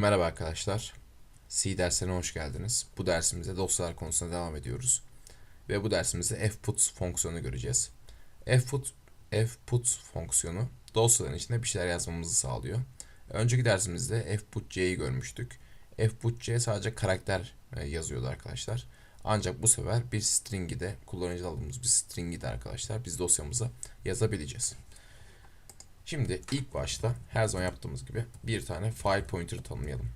Merhaba arkadaşlar. C derslerine hoş geldiniz. Bu dersimizde dosyalar konusuna devam ediyoruz. Ve bu dersimizde fputs fonksiyonu göreceğiz. fput fputs fonksiyonu dosyaların içinde bir şeyler yazmamızı sağlıyor. Önceki dersimizde fputc'yi görmüştük. fputc sadece karakter e, yazıyordu arkadaşlar. Ancak bu sefer bir string'i de kullanıcı aldığımız bir string'i de arkadaşlar biz dosyamıza yazabileceğiz. Şimdi ilk başta her zaman yaptığımız gibi bir tane file pointer tanımlayalım.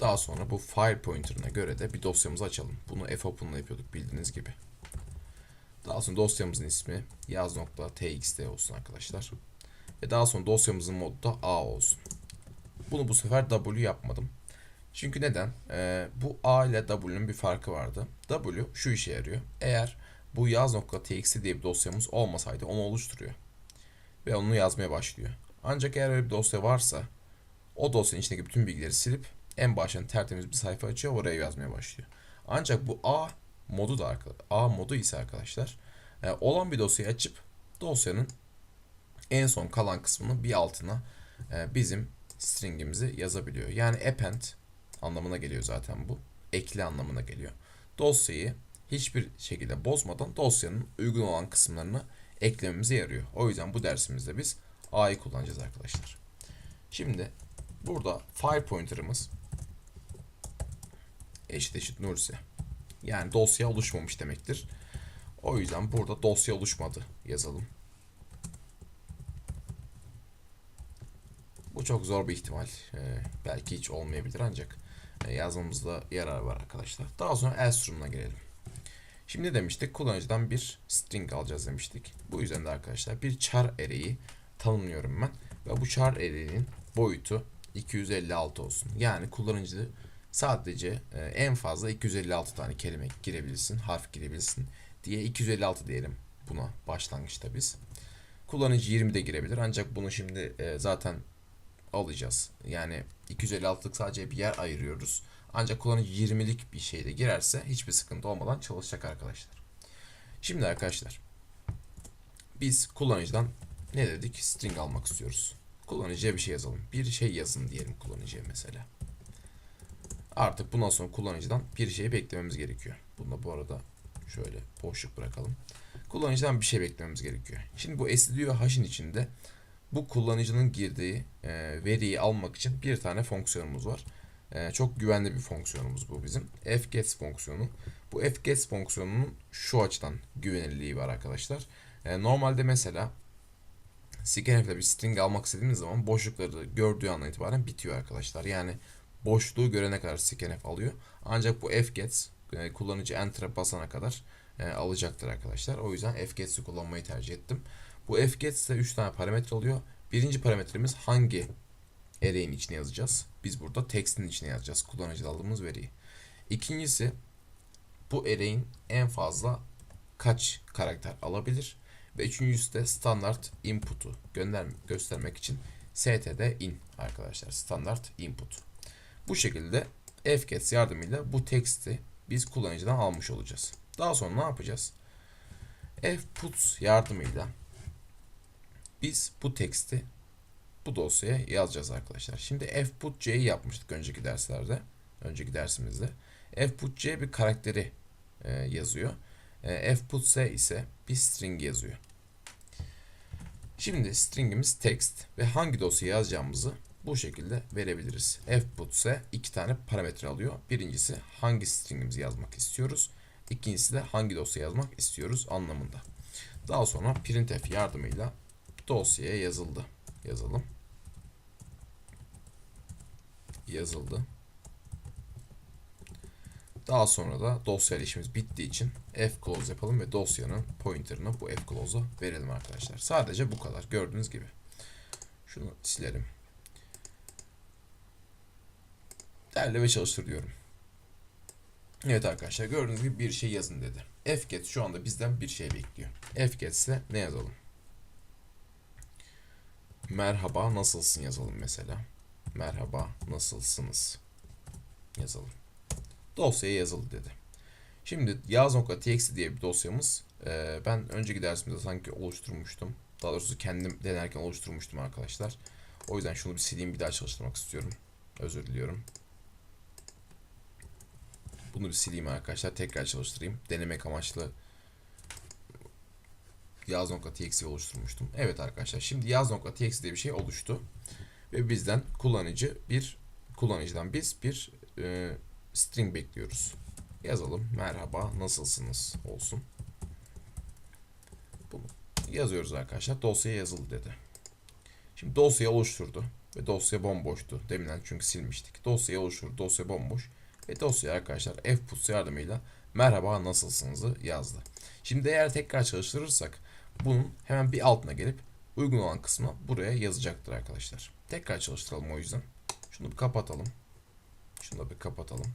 Daha sonra bu file pointer'ına göre de bir dosyamızı açalım. Bunu fopen'la yapıyorduk bildiğiniz gibi. Daha sonra dosyamızın ismi yaz.txt olsun arkadaşlar. Ve daha sonra dosyamızın modu da a olsun. Bunu bu sefer w yapmadım. Çünkü neden? Ee, bu a ile w'nun bir farkı vardı. W şu işe yarıyor. Eğer bu yaz.txt diye bir dosyamız olmasaydı onu oluşturuyor ve onu yazmaya başlıyor. Ancak eğer öyle bir dosya varsa o dosyanın içindeki bütün bilgileri silip en baştan tertemiz bir sayfa açıyor oraya yazmaya başlıyor. Ancak bu A modu da A modu ise arkadaşlar e, olan bir dosyayı açıp dosyanın en son kalan kısmını bir altına e, bizim stringimizi yazabiliyor. Yani append anlamına geliyor zaten bu. Ekli anlamına geliyor. Dosyayı hiçbir şekilde bozmadan dosyanın uygun olan kısımlarını eklememize yarıyor. O yüzden bu dersimizde biz A'yı kullanacağız arkadaşlar. Şimdi burada file pointer'ımız eşit eşit nurse. Yani dosya oluşmamış demektir. O yüzden burada dosya oluşmadı yazalım. Bu çok zor bir ihtimal. Ee, belki hiç olmayabilir ancak e, yazmamızda yarar var arkadaşlar. Daha sonra else durumuna gelelim. Şimdi demiştik? Kullanıcıdan bir string alacağız demiştik. Bu yüzden de arkadaşlar bir char array'i tanımlıyorum ben. Ve bu char array'in boyutu 256 olsun. Yani kullanıcı sadece e, en fazla 256 tane kelime girebilirsin, harf girebilirsin diye 256 diyelim buna başlangıçta biz. Kullanıcı 20 de girebilir ancak bunu şimdi e, zaten alacağız. Yani 256'lık sadece bir yer ayırıyoruz. Ancak kullanıcı 20'lik bir şeyde girerse hiçbir sıkıntı olmadan çalışacak arkadaşlar. Şimdi arkadaşlar biz kullanıcıdan ne dedik? String almak istiyoruz. Kullanıcıya bir şey yazalım. Bir şey yazın diyelim kullanıcıya mesela. Artık bundan sonra kullanıcıdan bir şey beklememiz gerekiyor. Bunda bu arada şöyle boşluk bırakalım. Kullanıcıdan bir şey beklememiz gerekiyor. Şimdi bu SDO hash'in içinde bu kullanıcının girdiği e, veriyi almak için bir tane fonksiyonumuz var. E, çok güvenli bir fonksiyonumuz bu bizim. fgets fonksiyonu. Bu fgets fonksiyonunun şu açıdan güvenilirliği var arkadaşlar. E, normalde mesela scanf'le bir string almak istediğiniz zaman boşlukları gördüğü andan itibaren bitiyor arkadaşlar. Yani boşluğu görene kadar scanf alıyor. Ancak bu fgets e, kullanıcı enter'a basana kadar e, alacaktır arkadaşlar. O yüzden fgets'i kullanmayı tercih ettim. Bu fgets'te 3 tane parametre oluyor. Birinci parametremiz hangi array'in içine yazacağız. Biz burada text'in içine yazacağız kullanıcı aldığımız veriyi. İkincisi bu array'in en fazla kaç karakter alabilir ve üçüncüsü de standart input'u göstermek için std in arkadaşlar standart input. Bu şekilde fgets yardımıyla bu text'i biz kullanıcıdan almış olacağız. Daha sonra ne yapacağız? fputs yardımıyla biz bu teksti bu dosyaya yazacağız arkadaşlar. Şimdi fputc'yi yapmıştık önceki derslerde. Önceki dersimizde. fputc bir karakteri e, yazıyor. E, fputc ise bir string yazıyor. Şimdi stringimiz text ve hangi dosyaya yazacağımızı bu şekilde verebiliriz. fputc iki tane parametre alıyor. Birincisi hangi stringimizi yazmak istiyoruz. İkincisi de hangi dosya yazmak istiyoruz anlamında. Daha sonra printf yardımıyla dosyaya yazıldı. Yazalım. Yazıldı. Daha sonra da dosya işimiz bittiği için fclose yapalım ve dosyanın pointer'ını bu fclose'a verelim arkadaşlar. Sadece bu kadar. Gördüğünüz gibi. Şunu silelim. Derle ve çalıştır diyorum. Evet arkadaşlar gördüğünüz gibi bir şey yazın dedi. fget şu anda bizden bir şey bekliyor. fget ne yazalım? Merhaba nasılsın yazalım mesela. Merhaba nasılsınız yazalım. Dosyaya yazıldı dedi. Şimdi yaz.txt diye bir dosyamız. Ee, ben önceki dersimizde sanki oluşturmuştum. Daha doğrusu kendim denerken oluşturmuştum arkadaşlar. O yüzden şunu bir sileyim bir daha çalıştırmak istiyorum. Özür diliyorum. Bunu bir sileyim arkadaşlar. Tekrar çalıştırayım. Denemek amaçlı yaz.txt oluşturmuştum. Evet arkadaşlar şimdi yaz.txt diye bir şey oluştu. Ve bizden kullanıcı bir kullanıcıdan biz bir e, string bekliyoruz. Yazalım. Merhaba nasılsınız olsun. Bunu yazıyoruz arkadaşlar. Dosyaya yazıldı dedi. Şimdi dosyayı oluşturdu. Ve dosya bomboştu. Deminden çünkü silmiştik. Dosyayı oluşturdu. Dosya bomboş. Ve dosyaya arkadaşlar fputs yardımıyla merhaba nasılsınızı yazdı. Şimdi eğer tekrar çalıştırırsak bunun hemen bir altına gelip uygun olan kısmı buraya yazacaktır arkadaşlar. Tekrar çalıştıralım o yüzden. Şunu bir kapatalım. Şunu da bir kapatalım.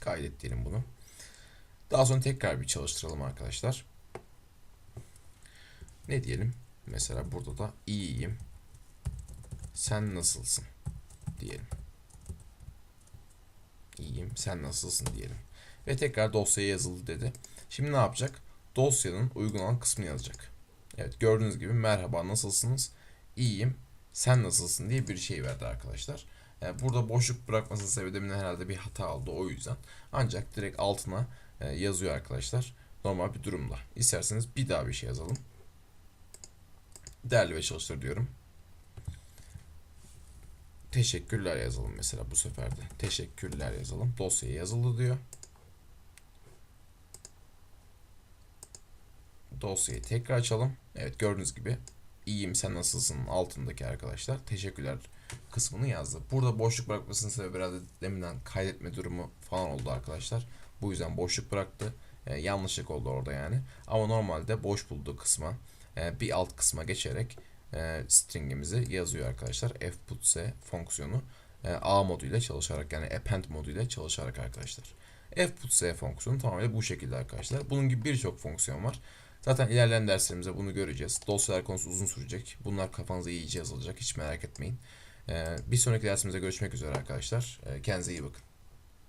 Kaydet diyelim bunu. Daha sonra tekrar bir çalıştıralım arkadaşlar. Ne diyelim? Mesela burada da iyiyim. Sen nasılsın? Diyelim. İyiyim. Sen nasılsın diyelim. Ve tekrar dosyaya yazıldı dedi. Şimdi ne yapacak? Dosyanın uygun olan kısmını yazacak. Evet gördüğünüz gibi merhaba nasılsınız? İyiyim. Sen nasılsın diye bir şey verdi arkadaşlar. Yani burada boşluk bırakmasının sebebi demin herhalde bir hata oldu o yüzden. Ancak direkt altına e, yazıyor arkadaşlar. Normal bir durumda. İsterseniz bir daha bir şey yazalım. Değerli ve çalıştır diyorum. Teşekkürler yazalım mesela bu sefer de. Teşekkürler yazalım. Dosyaya yazıldı diyor. Dosyayı tekrar açalım. Evet gördüğünüz gibi iyiyim sen nasılsın altındaki arkadaşlar. Teşekkürler kısmını yazdı. Burada boşluk bırakmasının sebebi herhalde deminden kaydetme durumu falan oldu arkadaşlar. Bu yüzden boşluk bıraktı. E, yanlışlık oldu orada yani. Ama normalde boş bulduğu kısma e, bir alt kısma geçerek e, stringimizi yazıyor arkadaşlar. fputse fonksiyonu e, A moduyla çalışarak yani append moduyla çalışarak arkadaşlar. fputse fonksiyonu tamamen bu şekilde arkadaşlar. Bunun gibi birçok fonksiyon var. Zaten ilerleyen derslerimizde bunu göreceğiz. Dosyalar konusu uzun sürecek. Bunlar kafanıza iyice yazılacak. Hiç merak etmeyin. E, bir sonraki dersimizde görüşmek üzere arkadaşlar. E, kendinize iyi bakın.